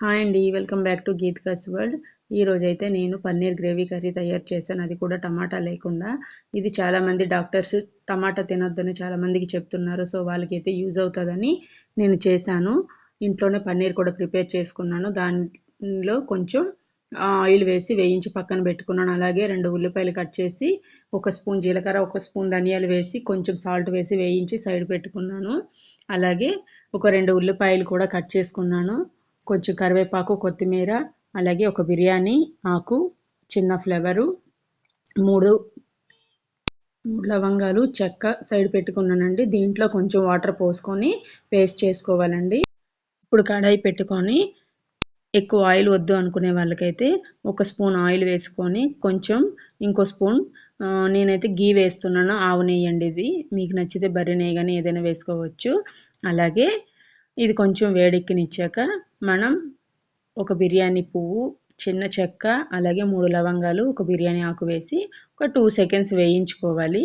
Hi అండి welcome back to Geet కస్ world ఈరోజైతే నేను పన్నీర్ గ్రేవీ కర్రీ తయారు చేశాను. అది కూడా టమాటా లేకుండా. ఇది చాలామంది డాక్టర్స్ టమాటా తినొద్దని చాలామందికి చెప్తున్నారు. సో వాళ్ళకైతే యూజ్ అవుతుందని నేను చేశాను. ఇంట్లోనే పన్నీర్ కూడా ప్రిపేర్ చేసుకున్నాను. దానిలో కొంచెం ఆయిల్ వేసి వేయించి పక్కన పెట్టుకున్నాను. అలాగే రెండు ఉల్లిపాయలు కట్ చేసి ఒక స్పూన్ జీలకర్ర ఒక స్పూన్ ధనియాలు వేసి కొంచెం సాల్ట్ వేసి వేయించి సైడ్ పెట్టుకున్నాను. అలాగే ఒక రెండు ఉల్లిపాయలు కూడా కట్ చేసుకున్నాను. కొంచెం కరివేపాకు కొత్తిమీర అలాగే ఒక బిర్యానీ ఆకు చిన్న ఫ్లేవరు మూడు లవంగాలు చెక్క సైడ్ పెట్టుకున్నానండి. దీంట్లో కొంచెం వాటర్ పోసుకొని పేస్ట్ చేసుకోవాలండి. ఇప్పుడు కడాయి పెట్టుకొని ఎక్కువ ఆయిల్ వద్దు అనుకునే వాళ్ళకైతే ఒక స్పూన్ ఆయిల్ వేసుకొని కొంచెం ఇంకో స్పూన్ నేనైతే గీ వేస్తున్నాను. ఆవు నెయ్యండి ఇది. మీకు నచ్చితే బర్రె నెయ్యి కానీ ఏదైనా వేసుకోవచ్చు. అలాగే ఇది కొంచెం వేడెక్కినిచ్చాక మనం ఒక బిర్యానీ పువ్వు చిన్న చెక్క అలాగే మూడు లవంగాలు ఒక బిర్యానీ ఆకు వేసి ఒక టూ సెకండ్స్ వేయించుకోవాలి.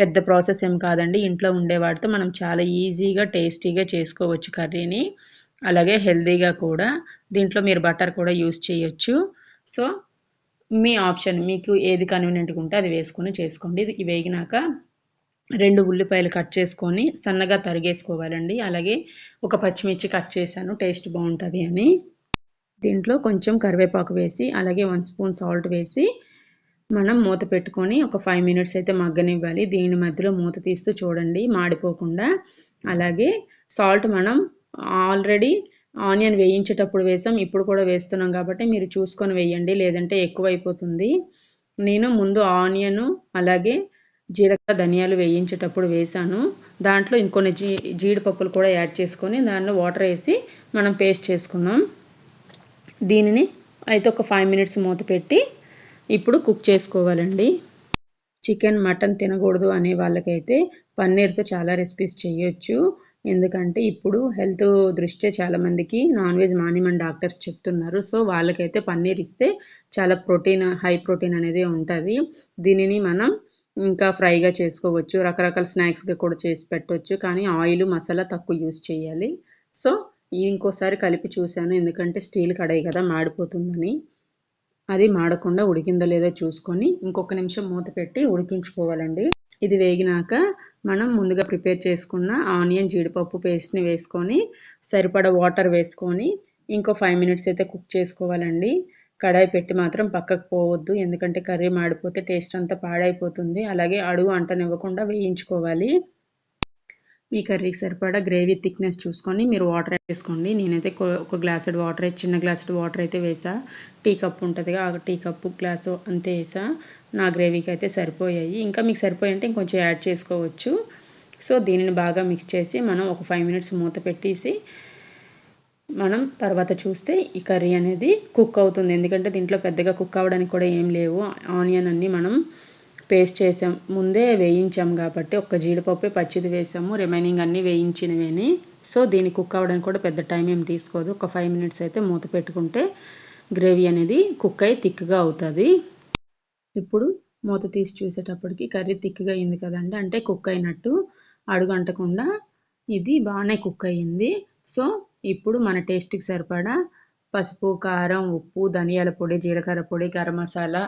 పెద్ద ప్రాసెస్ ఏం కాదండి. ఇంట్లో ఉండే వాటితో మనం చాలా ఈజీగా టేస్టీగా చేసుకోవచ్చు కర్రీని. అలాగే హెల్తీగా కూడా. దీంట్లో మీరు బటర్ కూడా యూస్ చేయొచ్చు. సో మీ ఆప్షన్ మీకు ఏది కన్వీనియంట్గా ఉంటే అది వేసుకొని చేసుకోండి. ఇది వేగినాక రెండు ఉల్లిపాయలు కట్ చేసుకొని సన్నగా తరిగేసుకోవాలండి. అలాగే ఒక పచ్చిమిర్చి కట్ చేశాను టేస్ట్ బాగుంటుంది అని. దీంట్లో కొంచెం కరివేపాకు వేసి అలాగే వన్ స్పూన్ సాల్ట్ వేసి మనం మూత పెట్టుకొని ఒక ఫైవ్ మినిట్స్ అయితే మగ్గనివ్వాలి. దీని మధ్యలో మూత తీస్తూ చూడండి మాడిపోకుండా. అలాగే సాల్ట్ మనం ఆల్రెడీ ఆనియన్ వేయించేటప్పుడు వేసాం ఇప్పుడు కూడా వేస్తున్నాం కాబట్టి మీరు చూసుకొని వేయండి లేదంటే ఎక్కువ అయిపోతుంది నేను ముందు ఆనియను అలాగే జీలకర్ర ధనియాలు వేయించేటప్పుడు వేసాను. దాంట్లో ఇంకొన్ని జీ జీడిపప్పులు కూడా యాడ్ చేసుకొని దాంట్లో వాటర్ వేసి మనం పేస్ట్ చేసుకున్నాం. దీనిని అయితే ఒక ఫైవ్ మినిట్స్ మూత పెట్టి ఇప్పుడు కుక్ చేసుకోవాలండి. చికెన్ మటన్ తినకూడదు అనే వాళ్ళకైతే పన్నీర్తో చాలా రెసిపీస్ చేయొచ్చు. ఎందుకంటే ఇప్పుడు హెల్త్ దృష్ట్యా చాలామందికి నాన్ వెజ్ మానిమని డాక్టర్స్ చెప్తున్నారు. సో వాళ్ళకైతే పన్నీర్ ఇస్తే చాలా ప్రోటీన్ హై ప్రోటీన్ అనేది ఉంటుంది. దీనిని మనం ఇంకా ఫ్రైగా చేసుకోవచ్చు. రకరకాల స్నాక్స్గా కూడా చేసి పెట్టవచ్చు కానీ ఆయిల్ మసాలా తక్కువ యూస్ చేయాలి. సో ఇంకోసారి కలిపి చూశాను. ఎందుకంటే స్టీల్ కడాయి కదా మాడిపోతుందని. అది మాడకుండా ఉడికిందో లేదో చూసుకొని ఇంకొక నిమిషం మూత పెట్టి ఉడికించుకోవాలండి. ఇది వేగినాక మనం ముందుగా ప్రిపేర్ చేసుకున్న ఆనియన్ జీడిపప్పు పేస్ట్ని వేసుకొని సరిపడ వాటర్ వేసుకొని ఇంకో ఫైవ్ మినిట్స్ అయితే కుక్ చేసుకోవాలండి. కడాయి పెట్టి మాత్రం పక్కకు పోవద్దు ఎందుకంటే కర్రీ మాడిపోతే టేస్ట్ అంతా పాడైపోతుంది. అలాగే అడుగు అంటనివ్వకుండా వేయించుకోవాలి. మీ కర్రీకి సరిపడా గ్రేవీ థిక్నెస్ చూసుకొని మీరు వాటర్ వేసుకోండి నేనైతే ఒక గ్లాసుడ్ వాటర్ చిన్న గ్లాసుడ్ వాటర్ అయితే వేసా. టీ కప్ ఉంటుందిగా ఆ టీ కప్పు గ్లాసు అంతే వేసా. నా గ్రేవీకి అయితే సరిపోయాయి. ఇంకా మీకు సరిపోయి అంటే ఇంకొంచెం యాడ్ చేసుకోవచ్చు. సో దీనిని బాగా మిక్స్ చేసి మనం ఒక ఫైవ్ మినిట్స్ మూత పెట్టేసి మనం తర్వాత చూస్తే ఈ కర్రీ అనేది కుక్ అవుతుంది. ఎందుకంటే దీంట్లో పెద్దగా కుక్ అవ్వడానికి కూడా ఏం లేవు. ఆనియన్ అన్నీ మనం పేస్ట్ చేసాం. ముందే వేయించాం కాబట్టి ఒక్క జీడిపప్పు పచ్చిది వేసాము. రిమైనింగ్ అన్నీ వేయించినవేని. సో దీన్ని కుక్ అవ్వడానికి కూడా పెద్ద టైం ఏం తీసుకోదు. ఒక ఫైవ్ మినిట్స్ అయితే మూత పెట్టుకుంటే గ్రేవీ అనేది కుక్ అయి థిక్గా అవుతుంది. ఇప్పుడు మూత తీసి చూసేటప్పటికి కర్రీ థిక్గా అయింది కదండి. అంటే కుక్ అయినట్టు అడుగంటకుండా ఇది బాగానే కుక్ అయ్యింది. సో ఇప్పుడు మన టేస్ట్కి సరిపడా పసుపు కారం ఉప్పు ధనియాల పొడి జీలకర్ర పొడి గరం మసాలా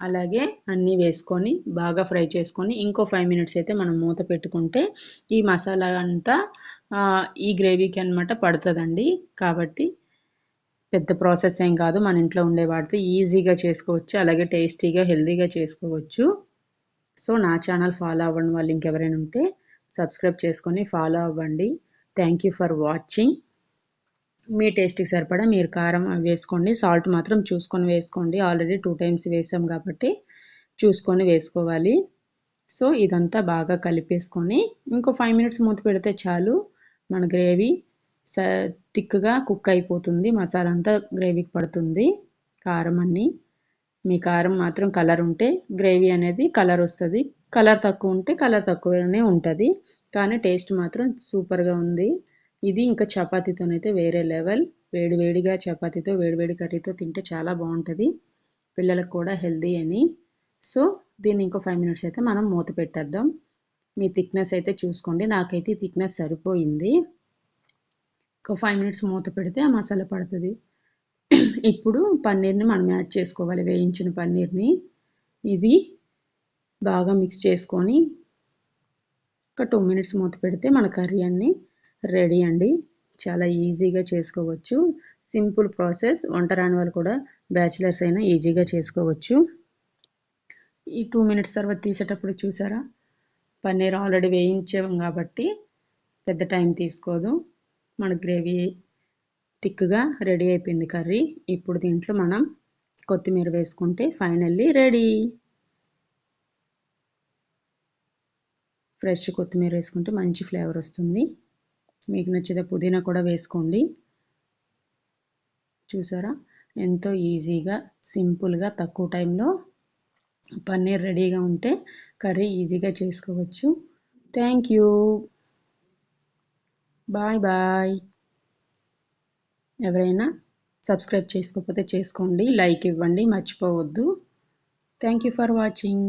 అలాగే అన్నీ వేసుకొని బాగా ఫ్రై చేసుకొని ఇంకో ఫైవ్ మినిట్స్ అయితే మనం మూత పెట్టుకుంటే ఈ మసాలా అంతా ఈ గ్రేవీకి అనమాట పడుతుందండి. కాబట్టి పెద్ద ప్రాసెస్ ఏం కాదు. మన ఇంట్లో ఉండే వాడితే ఈజీగా చేసుకోవచ్చు. అలాగే టేస్టీగా హెల్తీగా చేసుకోవచ్చు. సో నా ఛానల్ ఫాలో అవ్వడం వాళ్ళు ఇంకెవరైనా ఉంటే సబ్స్క్రైబ్ చేసుకొని ఫాలో అవ్వండి. థ్యాంక్ యూ ఫర్ వాచింగ్ మీ టేస్ట్కి సరిపడా మీరు కారం వేసుకోండి. సాల్ట్ మాత్రం చూసుకొని వేసుకోండి. ఆల్రెడీ టూ టైమ్స్ వేసాం కాబట్టి చూసుకొని వేసుకోవాలి. సో ఇదంతా బాగా కలిపేసుకొని ఇంకో ఫైవ్ మినిట్స్ మూత పెడితే చాలు. మన గ్రేవీ స థిక్గా కుక్ అయిపోతుంది. మసాలా అంతా గ్రేవీకి పడుతుంది. కారం అన్ని. మీ కారం మాత్రం కలర్ ఉంటే గ్రేవీ అనేది కలర్ వస్తుంది. కలర్ తక్కువ ఉంటే కలర్ తక్కువనే ఉంటుంది. కానీ టేస్ట్ మాత్రం సూపర్గా ఉంది. ఇది ఇంకా చపాతీతోనైతే వేరే లెవెల్. వేడి వేడిగా చపాతీతో వేడివేడి కర్రీతో తింటే చాలా బాగుంటుంది. పిల్లలకు కూడా హెల్దీ అని. సో దీన్ని ఇంకో ఫైవ్ మినిట్స్ అయితే మనం మూత పెట్టేద్దాం. మీ థిక్నెస్ అయితే చూసుకోండి. నాకైతే థిక్నెస్ సరిపోయింది. ఒక ఫైవ్ మినిట్స్ మూత పెడితే ఆ మసాలా పడుతుంది. ఇప్పుడు పన్నీర్ని మనం యాడ్ చేసుకోవాలి. వేయించిన పన్నీర్ని. ఇది బాగా మిక్స్ చేసుకొని ఒక టూ మినిట్స్ మూత పెడితే మన కర్రీ అన్నీ రెడీ అండి. చాలా ఈజీగా చేసుకోవచ్చు. Simple process. వంట రాని వాళ్ళు కూడా బ్యాచిలర్స్ అయినా ఈజీగా చేసుకోవచ్చు. ఈ టూ మినిట్స్ తర్వాత తీసేటప్పుడు చూసారా? పన్నీర్ ఆల్రెడీ వేయించాం కాబట్టి పెద్ద టైం తీసుకోదు. మన గ్రేవీ థిక్గా రెడీ అయిపోయింది కర్రీ. ఇప్పుడు దీంట్లో మనం కొత్తిమీర వేసుకుంటే ఫైనల్లీ రెడీ. ఫ్రెష్ కొత్తిమీర వేసుకుంటే మంచి ఫ్లేవర్ వస్తుంది. మీకు నచ్చితే పుదీనా కూడా వేసుకోండి. చూసారా? ఎంతో ఈజీగా సింపుల్గా తక్కువ టైంలో పన్నీర్ రెడీగా ఉంటే కర్రీ ఈజీగా చేసుకోవచ్చు. Thank you. Bye bye. ఎవరైనా సబ్స్క్రైబ్ చేసుకోకపోతే చేసుకోండి లైక్ ఇవ్వండి మర్చిపోవద్దు. Thank you for watching.